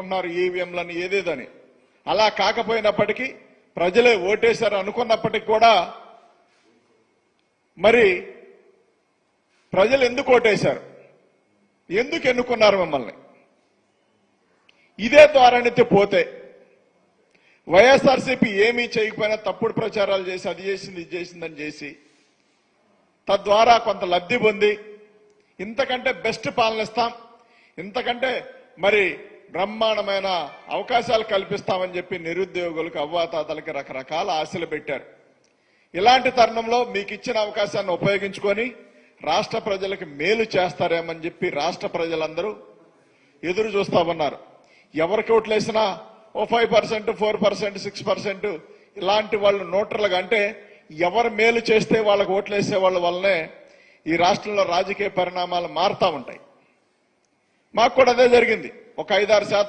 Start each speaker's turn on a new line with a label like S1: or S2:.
S1: మార్చుకుంటున్నారు ఈవీఎంలని ఏదేదని. అలా కాకపోయినప్పటికీ ప్రజలే ఓటేశారు అనుకున్నప్పటికీ కూడా మరి ప్రజలు ఎందుకు ఓటేశారు? ఎందుకు ఎన్నుకున్నారు మిమ్మల్ని? ఇదే ద్వారానైతే పోతే వైఎస్ఆర్సీపీ ఏమీ చేయకపోయినా తప్పుడు ప్రచారాలు చేసి అది చేసింది ఇది చేసిందని చేసి తద్వారా కొంత లబ్ధి పొంది ఇంతకంటే బెస్ట్ పాలన ఇస్తాం. ఇంతకంటే మరి బ్రహ్మాండమైన అవకాశాలు కల్పిస్తామని చెప్పి నిరుద్యోగులకు అవ్వాతాతలకి రకరకాల ఆశలు పెట్టారు. ఇలాంటి తరుణంలో మీకు ఇచ్చిన అవకాశాన్ని ఉపయోగించుకొని రాష్ట్ర ప్రజలకు మేలు చేస్తారేమని చెప్పి రాష్ట్ర ప్రజలందరూ ఎదురు చూస్తా ఉన్నారు. ఎవరికి ఓట్లేసినా ఓ five percent four percent six percent ఇలాంటి వాళ్ళు నోటర్లుగా అంటే ఎవరు మేలు చేస్తే వాళ్ళకి ఓట్లేసే వాళ్ళ వల్లనే ఈ రాష్ట్రంలో రాజకీయ పరిణామాలు మారుతా ఉంటాయి. మాకు కూడా అదే జరిగింది. ఒక ఐదారు శాతం